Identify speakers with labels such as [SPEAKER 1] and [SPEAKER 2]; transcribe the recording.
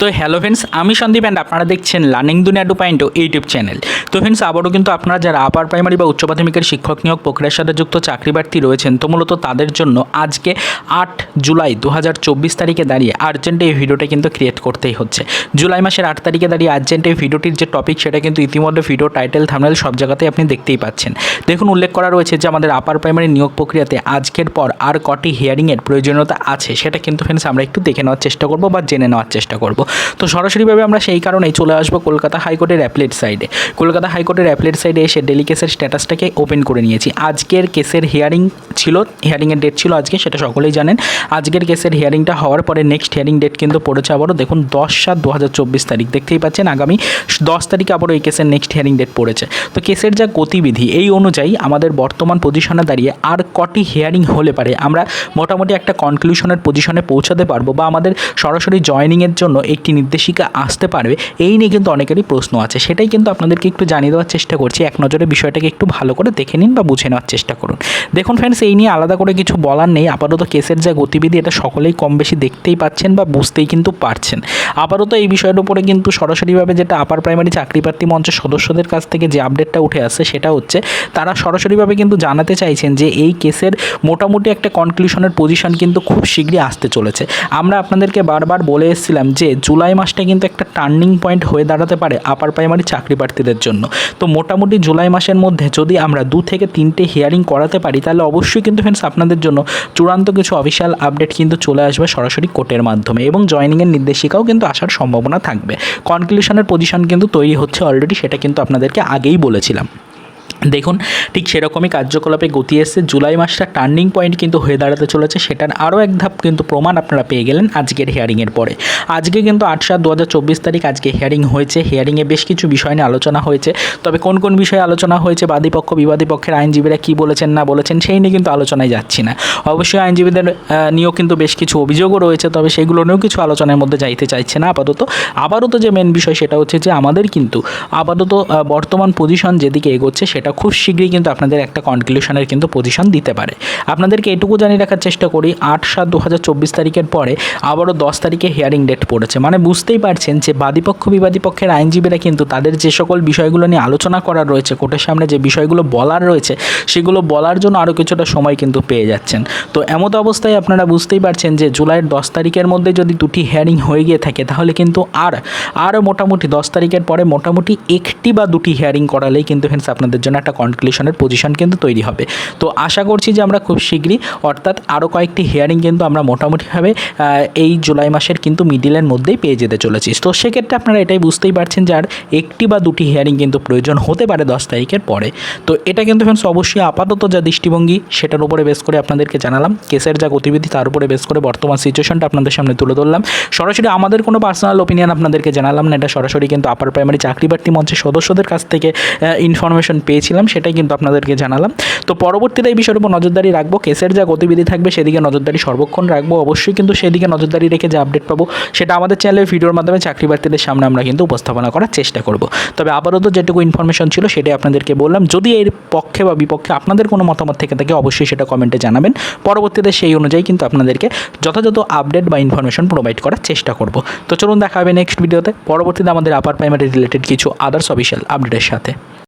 [SPEAKER 1] তো hello friends আমি Sandeep and আপনারা দেখছেন learning Duniya two point YouTube channel তো ফ্রেন্ডস আবারও কিন্তু আপনারা যারা আপার প্রাইমারি বা উচ্চ প্রাথমিকের শিক্ষক নিয়োগ প্রক্রিয়ার সাথে যুক্ত চাকরি প্রার্থী রয়েছেন, তো মূলত তাদের জন্য আজকে আট জুলাই দু হাজার চব্বিশ তারিখে দাঁড়িয়ে আর্জেন্ট এই ভিডিওটা কিন্তু ক্রিয়েট করতেই হচ্ছে। জুলাই মাসের আট তারিখে দাঁড়িয়ে আর্জেন্ট এই ভিডিওটির যে টপিক সেটা কিন্তু ইতিমধ্যে ভিডিও টাইটেল থামনেল সব জায়গাতেই আপনি দেখতেই পাচ্ছেন। দেখুন, উল্লেখ করা রয়েছে যে আমাদের আপার প্রাইমারি নিয়োগ প্রক্রিয়াতে আজকের পর আর কটি হিয়ারিংয়ের প্রয়োজনীয়তা আছে, সেটা কিন্তু ফ্রেন্ডস আমরা একটু দেখে নেওয়ার চেষ্টা করব বা জেনে নেওয়ার চেষ্টা করব। তো সরাসরিভাবে আমরা সেই কারণেই চলে আসব কলকাতা হাইকোর্টের অ্যাপলেট সাইডে। কলকাতা হাইকোর্টের অ্যাপলেট সাইডে এসে ডেলি কেসের স্ট্যাটাসটাকে ওপেন করে নিয়েছি। আজকের কেসের হিয়ারিং ছিল, হিয়ারিংয়ের ডেট ছিল আজকে, সেটা সকলেই জানেন। আজকের কেসের হিয়ারিংটা হওয়ার পরে নেক্সট হিয়ারিং ডেট কিন্তু পড়েছে আবারও। দেখুন, দশ সাত দু তারিখ, দেখতেই পাচ্ছেন আগামী দশ তারিখে আবারও এই কেসের নেক্সট হিয়ারিং ডেট পড়েছে। তো কেসের যা গতিবিধি, এই অনুযায়ী আমাদের বর্তমান পজিশনে দাঁড়িয়ে আর কটি হিয়ারিং হলে পারে, আমরা মোটামুটি একটা কনক্লুশনের পজিশনে পৌঁছাতে পারব বা আমাদের সরাসরি জয়েনিংয়ের জন্য একটি নির্দেশিকা আসতে পারবে, এই নিয়ে কিন্তু অনেকেরই প্রশ্ন আছে। সেটাই কিন্তু আপনাদেরকে একটু জানিয়ে দেওয়ার চেষ্টা করছি। এক নজরে বিষয়টাকে একটু ভালো করে দেখে নিন বা বুঝে নেওয়ার চেষ্টা করুন। দেখুন ফ্রেন্ডস এই নিয়ে আলাদা করে কিছু বলার নেই। আপাতত কেসের যা গতিবিধি, এটা সকলেই কম বেশি দেখতেই পাচ্ছেন বা বুঝতেই কিন্তু পারছেন। আপাতত এই বিষয়ের উপরে কিন্তু সরাসরিভাবে যেটা আপার প্রাইমারি চাকরি প্রার্থী মঞ্চের সদস্যদের কাছ থেকে যে আপডেটটা উঠে আসছে, সেটা হচ্ছে তারা সরাসরিভাবে কিন্তু জানাতে চাইছেন যে এই কেসের মোটামুটি একটা কনক্লুশনের পজিশন কিন্তু খুব শীঘ্রই আসতে চলেছে। আমরা আপনাদেরকে বারবার বলে এসেছিলাম যে জুলাই মাসটা কিন্তু একটা টার্নিং পয়েন্ট হয়ে দাঁড়াতে পারে আপার প্রাইমারি চাকরি প্রার্থীদের জন্য। তো মোটামুটি জুলাই মাসের মধ্যে যদি আমরা দু থেকে তিনটে হিয়ারিং করাতে পারি, তাহলে অবশ্যই কিন্তু ফ্রেন্ডস আপনাদের জন্য চূড়ান্ত কিছু অফিসিয়াল আপডেট কিন্তু চলে আসবে সরাসরি কোর্টের মাধ্যমে এবং জয়নিংয়ের নির্দেশিকাও কিন্তু আসার সম্ভাবনা থাকবে। কনক্লুশনের পজিশন কিন্তু তৈরি হচ্ছে অলরেডি সেটা কিন্তু আপনাদেরকে আগেই বলেছিলাম। দেখুন, ঠিক সেরকমই কার্যকলাপে গতি এসছে। জুলাই মাসটা টার্নিং পয়েন্ট কিন্তু হয়ে দাঁড়াতে চলেছে। সেটার আরও এক ধাপ কিন্তু প্রমাণ আপনারা পেয়ে গেলেন আজকের হিয়ারিংয়ের পরে। আজকে কিন্তু আট সাত দু তারিখ আজকে হিয়ারিং হয়েছে। হিয়ারিংয়ে বেশ কিছু বিষয় নিয়ে আলোচনা হয়েছে। তবে কোন কোন বিষয়ে আলোচনা হয়েছে, বাদীপক্ষ, বিবাদী পক্ষের আইনজীবীরা কী বলেছেন, না বলেছেন, সেই নিয়ে কিন্তু আলোচনায় যাচ্ছি না। অবশ্যই আইনজীবীদের নিয়েও কিন্তু বেশ কিছু অভিযোগও রয়েছে। তবে সেগুলো নিয়েও কিছু আলোচনার মধ্যে যাইতে চাইছে না আপাতত। আপাতত যে মেন বিষয় সেটা হচ্ছে যে আমাদের কিন্তু আপাতত বর্তমান পজিশন যেদিকে এগোচ্ছে সেটা খুব শীঘ্রই কিন্তু আপনাদের একটা কনক্লুশনের কিন্তু পজিশন দিতে পারে। আপনাদেরকে এটুকু জানিয়ে রাখার চেষ্টা করি, আট সাত দু তারিখের পরে আবারও দশ তারিখে হিয়ারিং ডেট পড়েছে। মানে বুঝতেই পারছেন যে বাদীপক্ষ, বিবাদী পক্ষের আইনজীবীরা কিন্তু তাদের যে সকল বিষয়গুলো নিয়ে আলোচনা করার রয়েছে, কোর্টের সামনে যে বিষয়গুলো বলার রয়েছে, সেগুলো বলার জন্য আরও কিছুটা সময় কিন্তু পেয়ে যাচ্ছেন। তো এমত অবস্থায় আপনারা বুঝতেই পারছেন যে জুলাইয়ের দশ তারিখের মধ্যে যদি দুটি হিয়ারিং হয়ে গিয়ে থাকে, তাহলে কিন্তু আর আরও মোটামুটি দশ তারিখের পরে মোটামুটি একটি বা দুটি হিয়ারিং করালেই কিন্তু ফ্রেন্ডস আপনাদের জন্য একটা কনক্লুশনের পজিশন কিন্তু তৈরি হবে। তো আশা করছি যে আমরা খুব শীঘ্রই, অর্থাৎ আরও কয়েকটি হিয়ারিং কিন্তু আমরা মোটামুটিভাবে এই জুলাই মাসের কিন্তু মিডিলের মধ্যেই পেয়ে যেতে চলেছি। তো সেক্ষেত্রে আপনারা এটাই বুঝতেই পারছেন যে আর একটি বা দুটি হিয়ারিং কিন্তু প্রয়োজন হতে পারে দশ তারিখের পরে। তো এটা কিন্তু ফ্রেন্ডস অবশ্যই আপাতত যা দৃষ্টিভঙ্গি, সেটার উপরে বেস করে আপনাদেরকে জানালাম। কেসের যা গতিবিধি, তার উপরে বেস করে বর্তমান সিচুয়েশনটা আপনাদের সামনে তুলে ধরলাম। সরাসরি আমাদের কোনো পার্সোনাল ওপিনিয়ন আপনাদেরকে জানালাম না, এটা সরাসরি কিন্তু আপার প্রাইমারি চাকরি প্রার্থী মঞ্চের সদস্যদের কাছ থেকে ইনফরমেশন পেয়েছিলাম সেটাই কিন্তু আপনাদেরকে জানালাম। তো পরবর্তীতে এই বিষয়ের উপর নজরদারি রাখব, কেসের যা গতিবিধি থাকবে সেদিকে নজরদারি সর্বক্ষণ রাখব। অবশ্যই কিন্তু সেদিকে নজরদারি রেখে যে আপডেট পাবো, সেটা আমাদের চ্যানেলের ভিডিওর মাধ্যমে চাকরি প্রার্থীদের সামনে আমরা কিন্তু উপস্থাপনা করার চেষ্টা করব। তবে আপাতত যেটুকু ইনফরমেশন ছিল, সেটাই আপনাদেরকে বললাম। যদি এর পক্ষে বা বিপক্ষে আপনাদের কোনো মতামত থেকে থাকে, অবশ্যই সেটা কমেন্টে জানাবেন। পরবর্তীতে সেই অনুযায়ী কিন্তু আপনাদেরকে যথাযথ আপডেট বা ইনফরমেশন প্রোভাইড করার চেষ্টা করব। তো চলুন দেখা হবে নেক্সট ভিডিওতে পরবর্তীতে আমাদের আপার প্রাইমারি রিলেটেড কিছু আদার্স অফিসিয়াল আপডেটের সাথে।